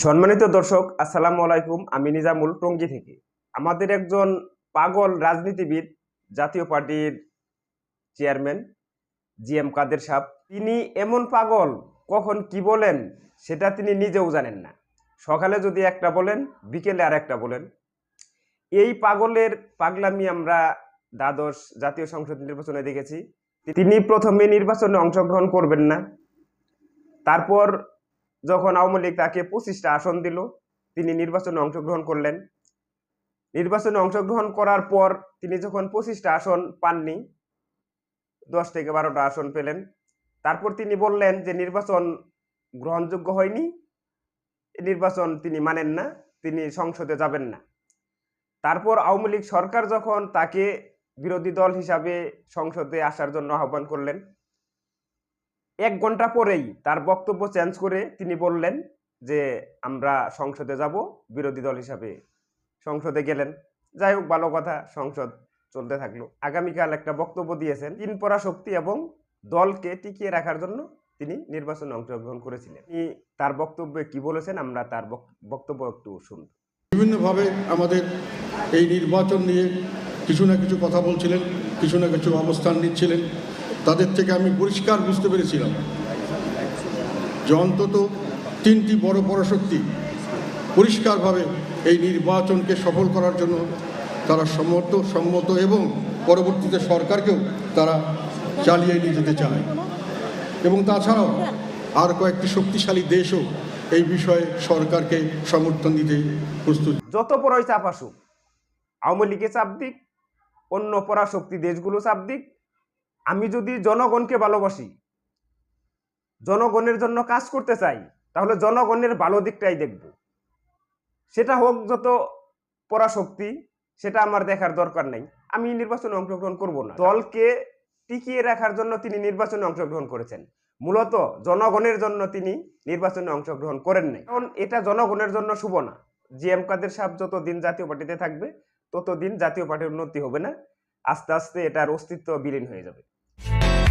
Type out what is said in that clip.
সম্মানিত দর্শক, আসসালামু আলাইকুম। আমি নিজামুল টঙ্গী থেকে। আমাদের একজন পাগল রাজনীতিবিদ, জাতীয় পার্টির চেয়ারম্যান, জি এম কাদের সাহ তিনি এমন পাগল, কখন কি বলেন, সেটা তিনি নিজেও জানেন না। সকালে যদি একটা বলেন, বিকেলে আর একটা বলেন। এই পাগলের পাগলামি আমরা দ্বাদশ জাতীয় সংসদ নির্বাচনে দেখেছি। তিনি প্রথমে নির্বাচনে অংশগ্রহণ করবেন না। তারপর যখন আওয়ামী লীগ তাকে পঁচিশটা আসন দিল, তিনি নির্বাচনে অংশগ্রহণ করলেন। নির্বাচনে অংশগ্রহণ করার পর তিনি যখন পঁচিশটা আসন পাননি, দশ থেকে বারোটা আসন পেলেন। তারপর তিনি বললেন যে, নির্বাচন গ্রহণযোগ্য হয়নি নির্বাচন তিনি মানেন না, তিনি সংসদে যাবেন না। তারপর আওয়ামী লীগ সরকার যখন তাকে বিরোধী দল হিসাবে সংসদে আসার জন্য আহ্বান করলেন এক ঘণ্টা পরেই তার বক্তব্য চেঞ্জ করে তিনি বললেন যে, আমরা সংসদে যাব, বিরোধী দল হিসাবে সংসদে গেলেন। যাই হোক, ভালো কথা, সংসদ চলতে থাকল। আগামীকাল একটা বক্তব্য দিয়েছেন তিন পরা শক্তি এবং দলকে টিকিয়ে রাখার জন্য তিনি নির্বাচনে অংশগ্রহণ করেছিলেন। তিনি তার বক্তব্যে কি বলেছেন, আমরা তার বক- বক্তব্য একটু শুনব। বিভিন্নভাবে আমাদের এই নির্বাচন নিয়ে কিছু না কিছু কথা বলছিলেন, কিছু না কিছু অবস্থান নিচ্ছিলেন। তাদের থেকে আমি পরিষ্কার বুঝতে পেরেছিলাম যে অন্তত তিনটি বড় বড় শক্তি পরিষ্কারভাবে এই নির্বাচনকে সফল করার জন্য তারা সম্মত সম্মত এবং পরবর্তীতে সরকারকেও তারা চালিয়ে নিয়ে যেতে চায়। এবং তাছাড়াও আর কয়েকটি শক্তিশালী দেশও এই বিষয়ে সরকারকে সমর্থন দিতে প্রস্তুত। যত বড়ই চাপ আসুক, আওয়ামী লীগে চাপ দিক, অন্য পরাশক্তি দেশগুলো চাপ দিক আমি যদি জনগণকে ভালোবাসি, জনগণের জন্য কাজ করতে চাই, তাহলে জনগণের ভালো দিকটাই দেখব। সেটা হোক যত পরাশক্তি, সেটা আমার দেখার দরকার নেই। আমি নির্বাচনে অংশগ্রহণ করব না। দলকে টিকিয়ে রাখার জন্য তিনি নির্বাচনে অংশগ্রহণ করেছেন। মূলত জনগণের জন্য তিনি নির্বাচনে অংশগ্রহণ করেন নাই। কারণ এটা জনগণের জন্য শুভ না। জি এম কাদের সাহেব যতদিন জাতীয় পার্টিতে থাকবে, ততদিন জাতীয় পার্টির উন্নতি হবে না। আস্তে আস্তে এটার অস্তিত্ব বিলীন হয়ে যাবে।